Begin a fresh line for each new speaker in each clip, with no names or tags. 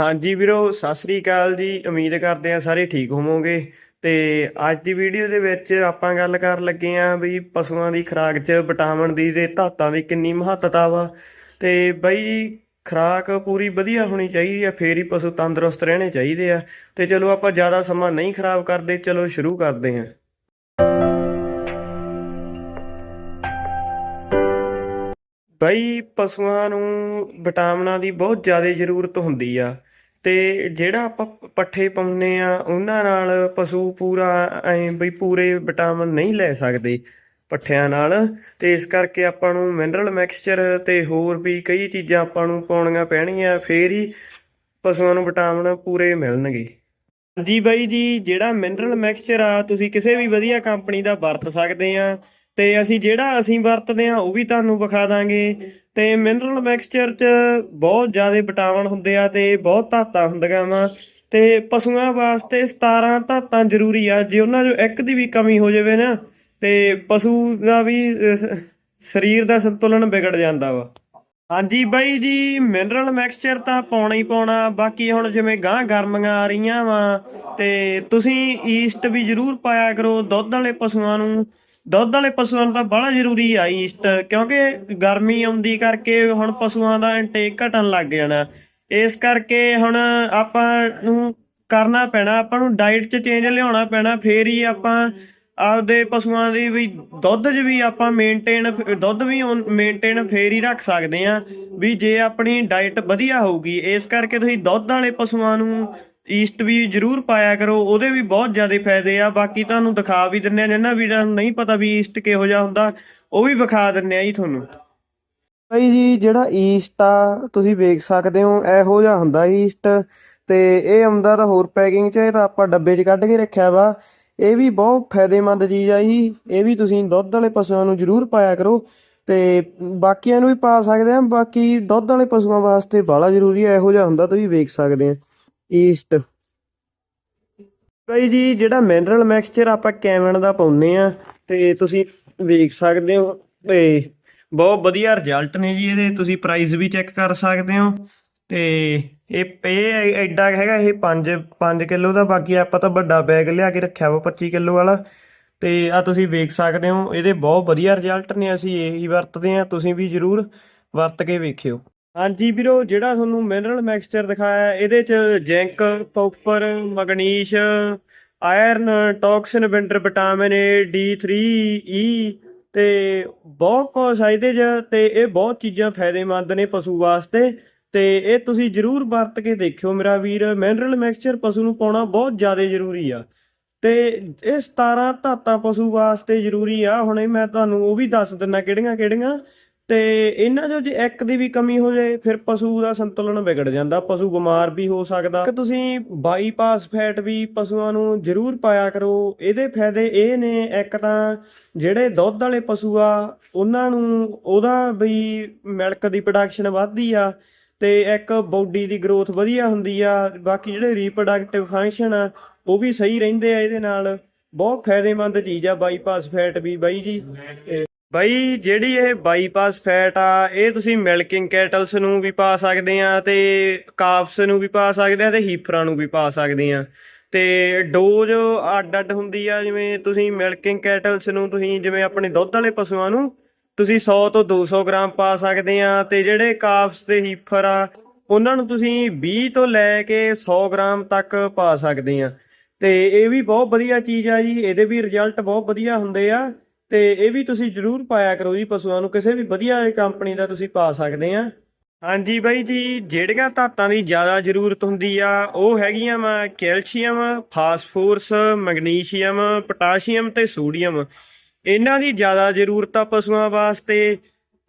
ਹਾਂਜੀ ਵੀਰੋ, ਸਤਿ ਸ੍ਰੀ ਅਕਾਲ ਜੀ। ਉਮੀਦ ਕਰਦੇ ਆ ਸਾਰੇ ਠੀਕ ਹੋਵੋਗੇ। ਤੇ ਅੱਜ ਦੀ ਵੀਡੀਓ ਦੇ ਵਿੱਚ ਆਪਾਂ ਗੱਲ ਕਰਨ ਲੱਗੇ ਆ ਵੀ ਪਸ਼ੂਆਂ ਦੀ ਖੁਰਾਕ 'ਚ ਵਿਟਾਮਿਨ ਦੀ ਤੇ ਧਾਤਾਂ ਦੀ ਕਿੰਨੀ ਮਹੱਤਤਾ ਵਾ। ਤੇ ਬਈ ਜੀ ਖੁਰਾਕ ਪੂਰੀ ਵਧੀਆ ਹੋਣੀ ਚਾਹੀਦੀ ਆ, ਫੇਰ ਹੀ ਪਸ਼ੂ ਤੰਦਰੁਸਤ ਰਹਿਣੇ ਚਾਹੀਦੇ ਆ। ਤੇ ਚਲੋ ਆਪਾਂ ਜ਼ਿਆਦਾ ਸਮਾਂ ਨਹੀਂ ਖਰਾਬ ਕਰਦੇ, ਚਲੋ ਸ਼ੁਰੂ ਕਰਦੇ ਹਾਂ। ਬਈ, ਪਸ਼ੂਆਂ ਨੂੰ ਵਿਟਾਮਿਨਾਂ ਦੀ ਬਹੁਤ ਜ਼ਿਆਦਾ ਜ਼ਰੂਰਤ ਹੁੰਦੀ ਆ। ਤੇ ਜਿਹੜਾ ਆਪਾਂ ਪੱਠੇ ਪਾਉਂਦੇ ਆ, ਉਹਨਾਂ ਨਾਲ ਪਸ਼ੂ ਪੂਰਾ ਐ ਬਈ ਪੂਰੇ ਵਿਟਾਮਿਨ ਨਹੀਂ ਲੈ ਸਕਦੇ ਪੱਠਿਆਂ ਨਾਲ। ਤੇ ਇਸ ਕਰਕੇ ਆਪਾਂ ਨੂੰ ਮਿਨਰਲ ਮਿਕਸਚਰ ਤੇ ਹੋਰ ਵੀ ਕਈ ਚੀਜ਼ਾਂ ਆਪਾਂ ਨੂੰ ਪਾਉਣੀਆਂ ਪੈਣਗੀਆਂ, ਫੇਰ ਹੀ ਪਸ਼ੂਆਂ ਨੂੰ ਵਿਟਾਮਿਨ ਪੂਰੇ ਮਿਲਣਗੇ। ਜੀ ਬਾਈ ਜੀ, ਜਿਹੜਾ ਮਿਨਰਲ ਮਿਕਸਚਰ ਆ, ਤੁਸੀਂ ਕਿਸੇ ਵੀ ਵਧੀਆ ਕੰਪਨੀ ਦਾ ਵਰਤ ਸਕਦੇ ਆ। ਤੇ ਅਸੀਂ ਜਿਹੜਾ ਅਸੀਂ ਵਰਤਦੇ ਆ, ਉਹ ਵੀ ਤੁਹਾਨੂੰ ਵਿਖਾ ਦਾਂਗੇ। ਤੇ ਮਿਨਰਲ ਮਿਕਸਚਰ 'ਚ ਬਹੁਤ ਜ਼ਿਆਦਾ ਵਿਟਾਮਿਨ ਹੁੰਦੇ ਆ ਤੇ ਬਹੁਤ ਧਾਤਾਂ ਹੁੰਦੀਆਂ ਵਾ ਤੇ ਪਸ਼ੂਆਂ ਵਾਸਤੇ 17 ਧਾਤਾਂ ਜ਼ਰੂਰੀ ਆ, ਜੇ ਉਹਨਾਂ 'ਚੋਂ ਇੱਕ ਦੀ ਵੀ ਕਮੀ ਹੋ ਜਾਵੇ ਨਾ, ਤੇ ਪਸ਼ੂ ਦਾ ਵੀ ਸ- ਸਰੀਰ ਦਾ ਸੰਤੁਲਨ ਵਿਗੜ ਜਾਂਦਾ ਵਾ। ਹਾਂਜੀ ਬਾਈ ਜੀ ਮਿਨਰਲ ਮਿਕਸਚਰ ਤਾਂ ਪਾਉਣਾ ਹੀ ਪਾਉਣਾ, ਬਾਕੀ ਹੁਣ ਜਿਵੇਂ ਗਾਂ ਗਰਮੀਆਂ ਆ ਰਹੀਆਂ ਵਾ, ਤੇ ਤੁਸੀਂ ਈਸਟ ਵੀ ਜ਼ਰੂਰ ਪਾਇਆ ਕਰੋ ਦੁੱਧ ਵਾਲੇ ਪਸ਼ੂਆਂ ਨੂੰ। ਦੁੱਧ ਵਾਲੇ ਪਸ਼ੂਆਂ ਨੂੰ ਤਾਂ ਬੜਾ ਜ਼ਰੂਰੀ ਆ ਈਸਟ ਕਿਉਂਕਿ ਗਰਮੀ ਆਉਂਦੀ ਕਰਕੇ ਹੁਣ ਪਸ਼ੂਆਂ ਦਾ ਇਨਟੇਕ ਘਟਣ ਲੱਗ ਜਾਣਾ। ਇਸ ਕਰਕੇ ਹੁਣ ਆਪਾਂ ਨੂੰ ਕਰਨਾ ਪੈਣਾ, ਆਪਾਂ ਨੂੰ ਡਾਈਟ 'ਚ ਚੇਂਜ ਲਿਆਉਣਾ ਪੈਣਾ, ਫੇਰ ਹੀ ਆਪਾਂ ਆਪਦੇ ਪਸ਼ੂਆਂ ਦੀ ਵੀ ਦੁੱਧ 'ਚ ਵੀ ਆਪਾਂ ਮੇਨਟੇਨ ਦੁੱਧ ਵੀ ਮੇਨਟੇਨ ਫੇਰ ਹੀ ਰੱਖ ਸਕਦੇ ਆ ਵੀ ਜੇ ਆਪਣੀ ਡਾਈਟ ਵਧੀਆ ਹੋਊਗੀ। ਇਸ ਕਰਕੇ ਤੁਸੀਂ ਦੁੱਧ ਵਾਲੇ ਪਸ਼ੂਆਂ ਨੂੰ ਈਸਟ ਵੀ ਜ਼ਰੂਰ ਪਾਇਆ ਕਰੋ, ਉਹਦੇ ਵੀ ਬਹੁਤ ਜ਼ਿਆਦਾ ਫਾਇਦੇ ਆ। ਬਾਕੀ ਤੁਹਾਨੂੰ ਦਿਖਾ ਵੀ ਦਿੰਨੇ ਆ, ਜਿੰਨਾ ਵੀਰਾਂ ਨੂੰ ਨਹੀਂ ਪਤਾ ਵੀ ਈਸਟ ਕਿਹੋ ਜਿਹਾ ਹੁੰਦਾ, ਉਹ ਵੀ ਵਿਖਾ ਦਿੰਨੇ ਆ ਜੀ ਤੁਹਾਨੂੰ। ਭਾਈ ਜੀ, ਜਿਹੜਾ ਈਸਟ ਆ, ਤੁਸੀਂ ਵੇਖ ਸਕਦੇ ਹੋ, ਇਹੋ ਜਿਹਾ ਹੁੰਦਾ ਈਸਟ ਤੇ ਇਹ ਆਉਂਦਾ ਤਾਂ ਹੋਰ ਪੈਕਿੰਗ 'ਚ, ਇਹ ਤਾਂ ਆਪਾਂ ਡੱਬੇ 'ਚ ਕੱਢ ਕੇ ਰੱਖਿਆ ਵਾ। ਇਹ ਵੀ ਬਹੁਤ ਫਾਇਦੇਮੰਦ ਚੀਜ਼ ਆ ਜੀ। ਇਹ ਵੀ ਤੁਸੀਂ ਦੁੱਧ ਵਾਲੇ ਪਸ਼ੂਆਂ ਨੂੰ ਜ਼ਰੂਰ ਪਾਇਆ ਕਰੋ ਤੇ ਬਾਕੀਆਂ ਨੂੰ ਵੀ ਪਾ ਸਕਦੇ ਆ। ਬਾਕੀ ਦੁੱਧ ਵਾਲੇ ਪਸ਼ੂਆਂ ਵਾਸਤੇ ਬਾਹਲਾ ਜ਼ਰੂਰੀ ਆ, ਇਹੋ ਜਿਹਾ ਹੁੰਦਾ ਤੁਸੀਂ ਵੇਖ ਸਕਦੇ ਆ। ਈਸਟ ਬਾਈ ਜੀ, ਜਿਹੜਾ ਮਿਨਰਲ ਮਿਕਸਚਰ ਆਪਾਂ ਕੈਵਨ ਦਾ ਪਾਉਨੇ ਆ ਤੇ ਤੁਸੀਂ ਵੇਖ ਸਕਦੇ ਹੋ, ਤੇ ਬਹੁਤ ਵਧੀਆ ਰਿਜ਼ਲਟ ਨੇ ਜੀ ਇਹਦੇ, ਤੁਸੀਂ ਪ੍ਰਾਈਸ ਵੀ ਚੈੱਕ ਕਰ ਸਕਦੇ ਹੋ, ਤੇ ਇਹ ਇਹ ਐਡਾ ਹੈਗਾ, ਇਹ 5 5 ਕਿਲੋ ਦਾ, ਬਾਕੀ ਆਪਾਂ ਤਾਂ ਵੱਡਾ ਬੈਗ ਲਿਆ ਕੇ ਰੱਖਿਆ ਵਾ 25 ਕਿਲੋ ਵਾਲਾ, ਤੇ ਆ ਤੁਸੀਂ ਵੇਖ ਸਕਦੇ ਹੋ, ਇਹਦੇ ਬਹੁਤ ਵਧੀਆ ਰਿਜ਼ਲਟ ਨੇ, ਅਸੀਂ ਇਹੀ ਵਰਤਦੇ ਆ ਤੁਸੀਂ ਵੀ ਜਰੂਰ ਵਰਤ ਕੇ ਵੇਖਿਓ। ਹਾਂਜੀ ਵੀਰੋ, ਜਿਹੜਾ ਤੁਹਾਨੂੰ ਮਿਨਰਲ ਮਿਕਸਚਰ ਦਿਖਾਇਆ, ਇਹਦੇ ਚ zinc copper magnesium iron toxin winter vitamin A D3 E ਤੇ ਬਹੁਤ ਕੁਛ ਆ ਇਹਦੇ ਚ ਤੇ ਇਹ ਬਹੁਤ ਚੀਜ਼ਾਂ ਫਾਇਦੇਮੰਦ ਨੇ ਪਸ਼ੂ ਵਾਸਤੇ ਤੇ ਇਹ ਤੁਸੀਂ ਜਰੂਰ ਵਰਤ ਕੇ ਦੇਖਿਓ ਮੇਰਾ ਵੀਰ ਮਿਨਰਲ ਮਿਕਸਚਰ ਪਸ਼ੂ ਨੂੰ ਪਾਉਣਾ ਬਹੁਤ ਜ਼ਿਆਦਾ ਜ਼ਰੂਰੀ ਆ ਤੇ ਇਹ 17 ਧਾਤਾਂ ਪਸ਼ੂ ਵਾਸਤੇ ਜ਼ਰੂਰੀ ਆ, ਹੁਣੇ ਮੈਂ ਤੁਹਾਨੂੰ ਉਹ ਵੀ ਦੱਸ ਦਿੰਨਾ ਕਿਹੜੀਆਂ ਕਿਹੜੀਆਂ ਤੇ ਇਹਨਾਂ ਚੋਂ ਜੇ ਇੱਕ ਦੀ ਵੀ ਕਮੀ ਹੋ ਜਾਏ, ਫਿਰ ਪਸ਼ੂ ਦਾ ਸੰਤੁਲਨ ਵਿਗੜ ਜਾਂਦਾ, ਪਸ਼ੂ ਬਿਮਾਰ ਵੀ ਹੋ ਸਕਦਾ। ਕਿ ਤੁਸੀਂ ਬਾਈਪਾਸ ਫੈਟ ਵੀ ਪਸ਼ੂਆਂ ਨੂੰ ਜ਼ਰੂਰ ਪਾਇਆ ਕਰੋ। ਇਹਦੇ ਫਾਇਦੇ ਇਹ ਨੇ, ਇੱਕ ਤਾਂ ਜਿਹੜੇ ਦੁੱਧ ਵਾਲੇ ਪਸ਼ੂ ਆ, ਉਹਨਾਂ ਨੂੰ ਉਹਦਾ ਵੀ ਮਿਲਕ ਦੀ ਪ੍ਰੋਡਕਸ਼ਨ ਵੱਧਦੀ ਆ, ਤੇ ਇੱਕ ਬਾਡੀ ਦੀ ਗਰੋਥ ਵਧੀਆ ਹੁੰਦੀ ਆ। ਬਾਕੀ ਜਿਹੜੇ ਰੀਪਰੋਡਕਟਿਵ ਫੰਕਸ਼ਨ ਆ, ਉਹ ਵੀ ਸਹੀ ਰਹਿੰਦੇ ਆ ਇਹਦੇ ਨਾਲ। ਬਹੁਤ ਫਾਇਦੇਮੰਦ ਚੀਜ਼ ਆ ਬਾਈਪਾਸ ਫੈਟ ਵੀ ਬਾਈ ਜੀ। ਬਾਈ, ਜਿਹੜੀ ਇਹ ਬਾਈਪਾਸ ਫੈਟ ਆ, ਇਹ ਤੁਸੀਂ ਮਿਲਕਿੰਗ ਕੈਟਲਸ ਨੂੰ ਵੀ ਪਾ ਸਕਦੇ ਆ ਤੇ ਕਾਫਸ ਨੂੰ ਵੀ ਪਾ ਸਕਦੇ ਆ ਤੇ ਹੀਫਰਾਂ ਨੂੰ ਵੀ ਪਾ ਸਕਦੇ ਆ। ਤੇ ਡੋਜ਼ ਅੱਡ ਅੱਡ ਹੁੰਦੀ ਆ, ਜਿਵੇਂ ਤੁਸੀਂ ਮਿਲਕਿੰਗ ਕੈਟਲਸ ਨੂੰ ਤੁਸੀਂ ਜਿਵੇਂ ਆਪਣੇ ਦੁੱਧ ਵਾਲੇ ਪਸ਼ੂਆਂ ਨੂੰ ਤੁਸੀਂ 100 ਤੋਂ 200 ਗ੍ਰਾਮ ਪਾ ਸਕਦੇ ਆ ਤੇ ਜਿਹੜੇ ਕਾਫਸ ਤੇ ਹੀਫਰ ਆ, ਉਹਨਾਂ ਨੂੰ ਤੁਸੀਂ 20 ਤੋਂ ਲੈ ਕੇ 100 ਗ੍ਰਾਮ ਤੱਕ ਪਾ ਸਕਦੇ ਆ। ਤੇ ਇਹ ਵੀ ਬਹੁਤ ਵਧੀਆ ਚੀਜ਼ ਆ ਜੀ, ਇਹਦੇ ਵੀ ਰਿਜ਼ਲਟ ਬਹੁਤ ਵਧੀਆ ਹੁੰਦੇ ਆ। ਤੇ ਇਹ ਵੀ ਤੁਸੀਂ ਜਰੂਰ ਪਾਇਆ ਕਰੋ ਜੀ ਪਸ਼ੂਆਂ ਨੂੰ, ਕਿਸੇ ਵੀ ਵਧੀਆ ਕੰਪਨੀ ਦਾ ਤੁਸੀਂ ਪਾ ਸਕਦੇ ਆ। ਹਾਂਜੀ ਬਾਈ ਜੀ, ਜਿਹੜੀਆਂ ਧਾਤਾਂ ਦੀ ਜ਼ਿਆਦਾ ਜ਼ਰੂਰਤ ਹੁੰਦੀ ਆ, ਉਹ ਹੈਗੀਆਂ ਵਾ ਕੈਲਸ਼ੀਅਮ, ਫਾਸਫੋਰਸ, ਮੈਗਨੀਸ਼ੀਅਮ, ਪੋਟਾਸ਼ੀਅਮ ਤੇ ਸੋਡੀਅਮ। ਇਹਨਾਂ ਦੀ ਜ਼ਿਆਦਾ ਜ਼ਰੂਰਤ ਆ ਪਸ਼ੂਆਂ ਵਾਸਤੇ।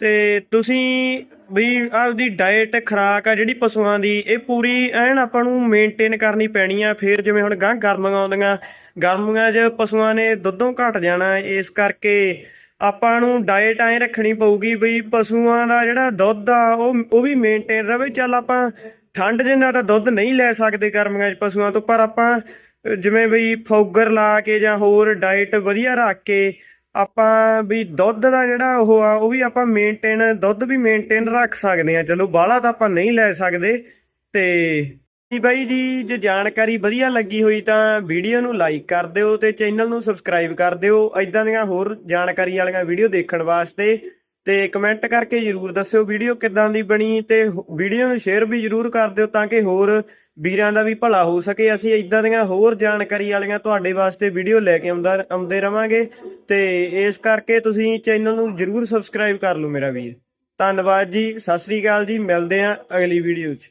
ਤੇ ਤੁਸੀਂ ਵੀ ਆਪਦੀ ਡਾਈਟ ਖੁਰਾਕ ਆ ਜਿਹੜੀ ਪਸ਼ੂਆਂ ਦੀ, ਇਹ ਪੂਰੀ ਐਨ ਆਪਾਂ ਨੂੰ ਮੇਨਟੇਨ ਕਰਨੀ ਪੈਣੀ ਆ। ਫਿਰ ਜਿਵੇਂ ਹੁਣ ਗਾਂ ਗਰਮੀਆਂ ਆਉਂਦੀਆਂ, ਗਰਮੀਆਂ 'ਚ ਪਸ਼ੂਆਂ ਨੇ ਦੁੱਧੋਂ ਘਟ ਜਾਣਾ, ਇਸ ਕਰਕੇ ਆਪਾਂ ਨੂੰ ਡਾਈਟ ਐ ਰੱਖਣੀ ਪਊਗੀ ਬਈ ਪਸ਼ੂਆਂ ਦਾ ਜਿਹੜਾ ਦੁੱਧ ਆ, ਉਹ ਉਹ ਵੀ ਮੇਨਟੇਨ ਰਵੇ। ਚੱਲ ਆਪਾਂ ਠੰਡ ਦੇ ਨਾਲ ਤਾਂ ਦੁੱਧ ਨਹੀਂ ਲੈ ਸਕਦੇ ਗਰਮੀਆਂ 'ਚ ਪਸ਼ੂਆਂ ਤੋਂ, ਪਰ ਆਪਾਂ ਜਿਵੇਂ ਬਈ ਫੌਗਰ ਲਾ ਕੇ ਜਾਂ ਹੋਰ ਡਾਈਟ ਵਧੀਆ ਰੱਖ ਕੇ ਆਪਾਂ ਵੀ ਦੁੱਧ ਦਾ ਜਿਹੜਾ ਉਹ ਆ, ਉਹ ਵੀ ਆਪਾਂ ਮੇਨਟੇਨ ਦੁੱਧ ਵੀ ਮੇਨਟੇਨ ਰੱਖ ਸਕਦੇ ਆ ਚਲੋ, ਬਾਹਲਾ ਤਾਂ ਆਪਾਂ ਨਹੀਂ ਲੈ ਸਕਦੇ। ਤੇ ਜੀ ਬਾਈ ਜੀ, ਜੇ ਜਾਣਕਾਰੀ ਵਧੀਆ ਲੱਗੀ ਹੋਈ ਤਾਂ ਵੀਡੀਓ ਨੂੰ ਲਾਈਕ ਕਰ ਦਿਓ ਤੇ ਚੈਨਲ ਨੂੰ ਸਬਸਕ੍ਰਾਈਬ ਕਰ ਦਿਓ। ਐਦਾਂ ਦੀਆਂ ਹੋਰ ਜਾਣਕਾਰੀ ਵਾਲੀਆਂ ਵੀਡੀਓ ਦੇਖਣ ਵਾਸਤੇ ਤੇ ਕਮੈਂਟ ਕਰਕੇ ਜਰੂਰ ਦੱਸਿਓ ਵੀਡੀਓ ਕਿੱਦਾਂ ਦੀ ਬਣੀ ਤੇ ਵੀਡੀਓ ਨੂੰ ਸ਼ੇਅਰ ਵੀ ਜਰੂਰ ਕਰ ਦਿਓ ਤਾਂ ਕਿ ਹੋਰ ਵੀਰਾਂ ਦਾ ਵੀ ਭਲਾ ਹੋ ਸਕੇ। ਅਸੀਂ ਐਦਾਂ ਦੀਆਂ ਹੋਰ ਜਾਣਕਾਰੀ ਵਾਲੀਆਂ ਤੁਹਾਡੇ ਵਾਸਤੇ ਵੀਡੀਓ ਲੈ ਕੇ ਆਉਂਦਾ ਆਉਂਦੇ ਰਵਾਂਗੇ ਤੇ ਇਸ ਕਰਕੇ ਤੁਸੀਂ ਚੈਨਲ ਨੂੰ ਜਰੂਰ ਸਬਸਕ੍ਰਾਈਬ ਕਰ ਲਓ ਮੇਰਾ ਵੀਰ। ਧੰਨਵਾਦ ਜੀ, ਸਤਿ ਸ੍ਰੀ ਅਕਾਲ ਜੀ, ਮਿਲਦੇ ਆਂ ਅਗਲੀ ਵੀਡੀਓ 'ਚ।